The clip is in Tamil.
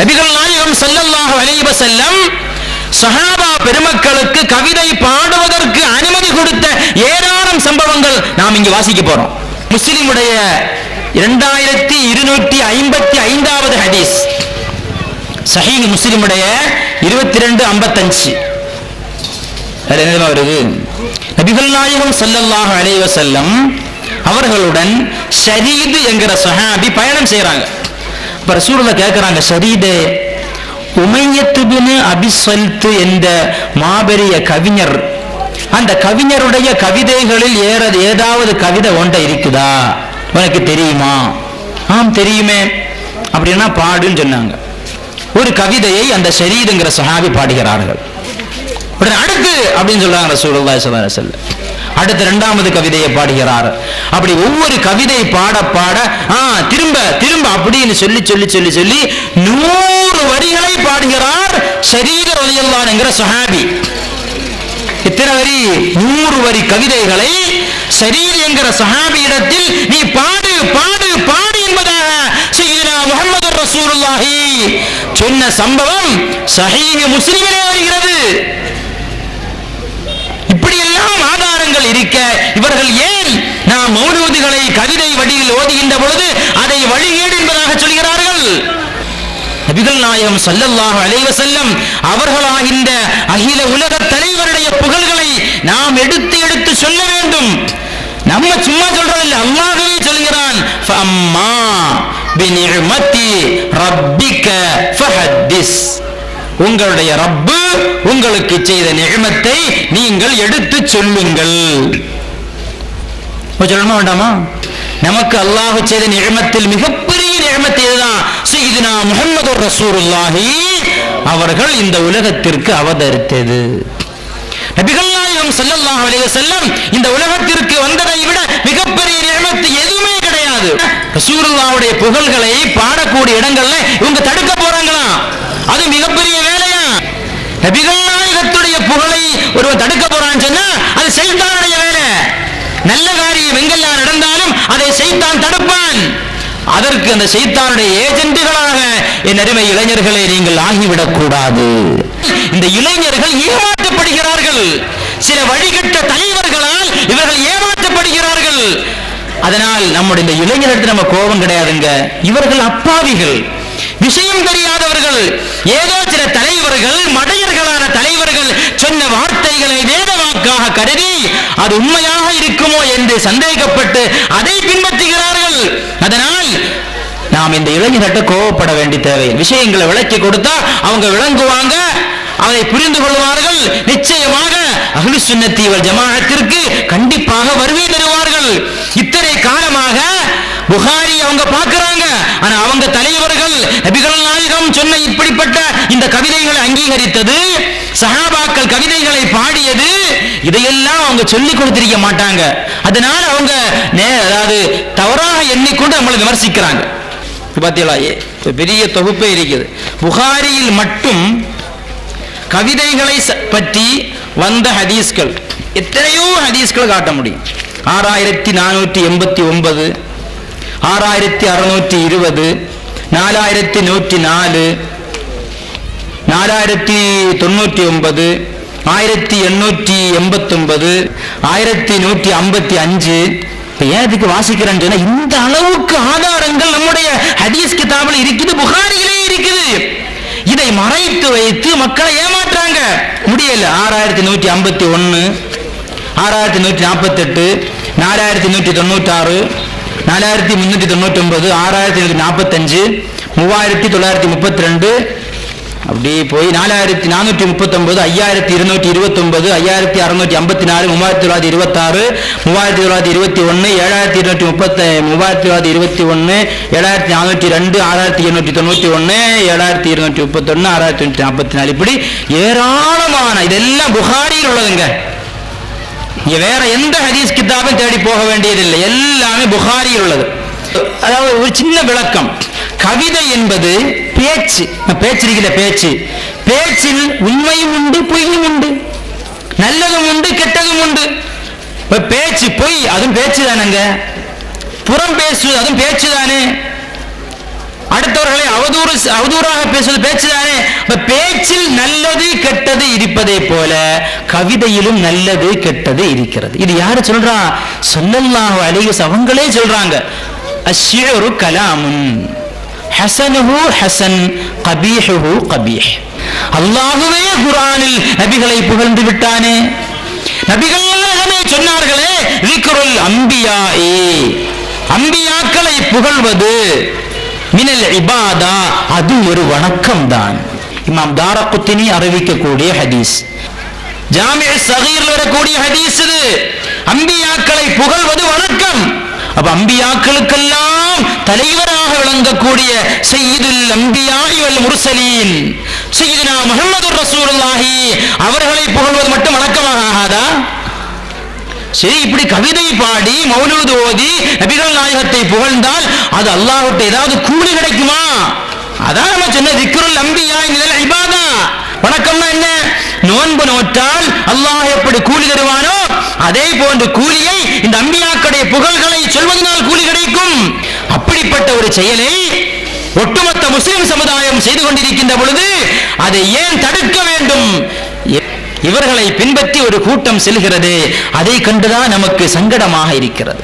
நபிகள் நாயகம் ஸல்லல்லாஹு அலைஹி வஸல்லம் சஹாபா பெருமக்களுக்கு கவிதை பாடுவதற்கு அனுமதி கொடுத்த ஏராளம் சம்பவங்கள் நாம் இங்கு வாசிக்க போறோம். முஸ்லிமுடைய இரண்டாயிரத்தி இருநூற்றி ஐம்பத்தி ஐந்தாவது ஹதீஸ். சஹீஹ் முஸ்லிமுடைய இருபத்தி ரெண்டு ஐம்பத்தஞ்சு வருது? நபிகள் நாயகம் ஸல்லல்லாஹு அலைஹி அவர்களுடன் ஷரீது என்கிற சஹாபி பயணம் செய்கிறாங்க. இப்ப ரசூலுல்லாஹ் கேட்குறாங்க ஷரீதே உமையத்துபின் அபிசல்த்து என்ற மாபெரிய கவிஞர் அந்த கவிஞருடைய கவிதைகளில் ஏற ஏதாவது கவிதை ஒன்றை இருக்குதா? உனக்கு தெரியுமா? ஆம் தெரியுமே. அப்படின்னா பாடுன்னு சொன்னாங்க. ஒரு கவிதையை அந்த ஷரீதுங்கிற சஹாபி பாடுகிறார்கள். உடனே அடுத்து அப்படின்னு சொல்றாங்க ரசூலுல்லாஹி ஸல்லல்லாஹு அலைஹி வஸல்லம். அடுத்த இரண்டாவது கவிதையை பாடுகிறார். அப்படி ஒவ்வொரு கவிதை பாட பாட ஆ திரும்ப திரும்ப அப்படின்னு சொல்லி சொல்லி சொல்லி சொல்லி நூறு வரிகளை பாடுகிறார் சரீர ரலியல்லாஹு என்கிற சஹாபி. இத்தனை வரி நூறு வரி கவிதைகளை ஷரீர் என்கிற சஹாபியிடத்தில் நீ பாடு பாடு பாடு என்பதாக சையீனா முஹம்மது ரசூலுல்லாஹி சொன்ன சம்பவம் சஹீஹ் முஸ்லிமிலே வருகிறது. ஆதாரங்கள் இருக்க இவர்கள் ஏன் நாம் மௌனூதுகளை கவிதை வடிவில் ஓதுகின்ற பொழுது அதை வழிகேடு என்பதாக சொல்கிறார்கள்? நபிகள் நாயகம் ஸல்லல்லாஹு அலைவ செல்லம் அவர்களாகின்ற அகில உலக தலைவருடைய புகழ்களை நாம் எடுத்து எடுத்து சொல்ல வேண்டும். நம்ம சும்மா சொல்றதில்லை அல்லாஹ்வே சொல்கிறான் ஃபம்மா பினிஅமதி ரப்பிக்க ஃபஹத்திஸ். உங்களுடைய ரப்பு உங்களுக்கு செய்த நிகமத்தை நீங்கள் எடுத்து சொல்லுங்கள். சொல்லணுமா வேண்டாமா? நமக்கு அல்லாஹ் செய்த நிகமத்தில் மிகப்பெரிய நிகமத்தை இதுதான் சையதுனா முஹம்மது அவர்கள் இந்த உலகத்திற்கு அவதரித்தது. நபிகள்நாயகம் நாயகம் அலைஹி வஸல்லம் இந்த உலகத்திற்கு வந்ததை விட மிகப்பெரிய நிகமத்து எதுவுமே கிடையாது. ரசூலுல்லாஹ்வுடைய புகழ்களை பாடக்கூடிய இடங்கள்ல இவங்க தடுக்க போறாங்களா? அது மிகப்பெரிய வேலையா? நபிகள் நாயகத்துடைய புகழை ஒருவன் தடுக்க போறான்னு சொன்னா அது செய்தானுடைய வேலை. நல்ல காரியம் எங்கெல்லாம் நடந்தாலும் அதை செய்தான் தடுப்பான். அதற்கு அந்த செய்தானுடைய ஏஜென்ட்டுகளாக என் அருமை இளைஞர்களை நீங்கள் ஆகிவிடக் கூடாது. இந்த இளைஞர்கள் ஏமாற்றப்படுகிறார்கள். சில வழிகட்ட தலைவர்களால் இவர்கள் ஏமாற்றப்படுகிறார்கள். அதனால் நம்முடைய இந்த இளைஞர்களுக்கு நம்ம கோபம் கிடையாதுங்க. இவர்கள் அப்பாவிகள். விஷயம் தெரியாதவர்கள் ஏதோ சில தலைவர்கள் மடையர்களான தலைவர்கள் சொன்ன வார்த்தைகளை வேதவாக்காக கருதி அது உண்மையாக இருக்குமோ என்று சந்தேகப்பட்டு அதை பின்பற்றுகிறார்கள். அதனால் நாம் இந்த இளைஞர்கிட்ட கோவப்பட வேண்டிய தேவை. விஷயங்களை விளக்கி கொடுத்தா அவங்க விளங்குவாங்க அதை புரிந்து கொள்வார்கள். நிச்சயமாக அஹ்லு சுன்னத்தி ஜமாகத்திற்கு கண்டிப்பாக வருகை தருவார்கள். இத்தனை காலமாக புகாரி அவங்க பார்க்கிற நபிகள் நாயகம் சொன்ன இப்படிப்பட்ட இந்த கவிதைகளை அங்கீகரித்தது சஹாபாக்கள் கவிதைகளை பாடியது இதையெல்லாம் அவங்க சொல்லி கொடுத்திருக்க மாட்டாங்க. அதனால அவங்க அதாவது தவறாக எண்ணிக்கொண்டு நம்மளை விமர்சிக்கிறாங்க. பார்த்தீங்களா பெரிய தொகுப்பே இருக்குது. புகாரியில் மட்டும் கவிதைகளை ச- பற்றி வந்த ஹதீஸ்கள் எத்தனையோ ஹதீஸ்கள் காட்ட முடியும். ஆறாயிரத்தி நானூற்றி எண்பத்தி ஒன்பது ஆறாயிரத்தி அறுநூற்றி இருபது நாலாயிரத்தி நூற்றி நாலு நாலாயிரத்தி தொண்ணூற்றி ஒன்பது ஆயிரத்தி எண்ணூற்றி எண்பத்தொன்பது ஆயிரத்தி நூற்றி ஐம்பத்தி அஞ்சு. இப்ப ஏன் இதுக்கு வாசிக்கிறேன்னு சொன்னா இந்த அளவுக்கு ஆதாரங்கள் நம்முடைய ஹதீஸ் கிதாபில் இருக்குது புகாரிகளே இருக்குது. இதை மறைத்து வைத்து மக்களை ஏமாற்றாங்க. முடியல. ஆறாயிரத்தி நூற்றி ஐம்பத்தி ஒன்று ஆறாயிரத்தி நூற்றி நாற்பத்தெட்டு நாலாயிரத்தி நூற்றி தொண்ணூற்றாறு நாலாயிரத்தி முந்நூற்றி தொண்ணூற்றி ஒன்பது ஆறாயிரத்தி நூற்றி நாற்பத்தஞ்சு மூவாயிரத்தி தொள்ளாயிரத்தி முப்பத்தி ரெண்டு அப்படியே போய் நாலாயிரத்தி நானூற்றி முப்பத்தொன்பது ஐயாயிரத்தி இருநூற்றி இருபத்தொன்பது ஐயாயிரத்தி அறுநூற்றி ஐம்பத்தி நாலு மூவாயிரத்தி தொள்ளாயிரத்தி இருபத்தாறு மூவாயிரத்தி தொள்ளாயிரத்தி இருபத்தி ஒன்று ஏழாயிரத்தி இருநூற்றி முப்பத்தி மூவாயிரத்தி தொள்ளாயிரத்தி இருபத்தி ஒன்று ஏழாயிரத்தி நானூற்றி ரெண்டு ஆறாயிரத்தி எண்ணூற்றி தொண்ணூற்றி ஒன்று ஏழாயிரத்தி இருநூற்றி முப்பத்தொன்று ஆறாயிரத்தி தொண்ணூற்றி நாற்பத்தி நாலு இப்படி ஏராளமான இதெல்லாம் புகாரியில் உள்ளதுங்க. வேற எந்த ஹதீஸ் கிதாபும் தேடி போக வேண்டியதில்லை. எல்லாமே புகாரியில் உள்ளது அதாவது ஒரு சின்ன விளக்கம். கவிதை என்பது பேச்சு. பேச்சிருக்கிற பேச்சு பேச்சில் உண்மையும் உண்டு பொய்யும் உண்டு. நல்லதும் உண்டு கெட்டதும் உண்டு. இப்ப பேச்சு பொய் அதுவும் பேச்சு தானங்க புறம் பேசுவது அதுவும் பேச்சு தானே அடுத்தவர்களை அவதூறு அவதூறாக பேசுவது பேச்சு அப்ப பேச்சில் நல்லது கெட்டது இருப்பதை போல கவிதையிலும் நல்லது கெட்டது இருக்கிறது. இது யாரு சொல்றா? சொல்லல்லாஹ் அலைஹி அவங்களே சொல்றாங்க. அஷ்யரு கலாமுன். ஹசனுஹு ஹசன் கபீஹுஹு கபீஹ். அல்லாஹுவே குரானில் நபிகளை புகழ்ந்து விட்டானே. நபிகள் சொன்னார்களே விக்ருல் அம்பியா அம்பியாக்களை புகழ்வது மினல் இபாதா அது ஒரு வணக்கம் தான் இமாம் தாரகுத்தினி அறிவிக்கக்கூடிய ஹதீஸ் ஜாமிய சகீர்ல வரக்கூடிய ஹதீஸ் இது அம்பியாக்களை புகழ்வது வணக்கம் அப்ப அம்பியாக்களுக்கெல்லாம் தலைவராக விளங்கக்கூடிய செய்யுதுல் அம்பியாய் வல் முர்சலீன் செய்யுதுனா முகமது ரசூலுல்லாஹி அவர்களை புகழ்வது மட்டும் வணக்கமாக ஆகாதா சரி இப்படி கவிதை பாடி மௌனது ஓதி நபிகள் நாயகத்தை புகழ்ந்தால் அது அல்லாஹ்விட்ட ஏதாவது கூலி கிடைக்குமா அதான் நம்ம சொன்ன திக்ருல் அம்பியாய் நோன்பு நோற்றால் அல்லாஹ் எப்படி கூலி தருவானோ அதே போன்று கூலியை இந்த அம்பியாக்களுடைய புகழ்களை சொல்வதனால் கூலி கிடைக்கும். அப்படிப்பட்ட ஒரு செயலை ஒட்டுமொத்த முஸ்லிம் சமுதாயம் செய்து கொண்டிருக்கின்ற பொழுது அதை ஏன் தடுக்க வேண்டும்? இவர்களை பின்பற்றி ஒரு கூட்டம் செல்கிறது. அதை கண்டுதான் நமக்கு சங்கடமாக இருக்கிறது.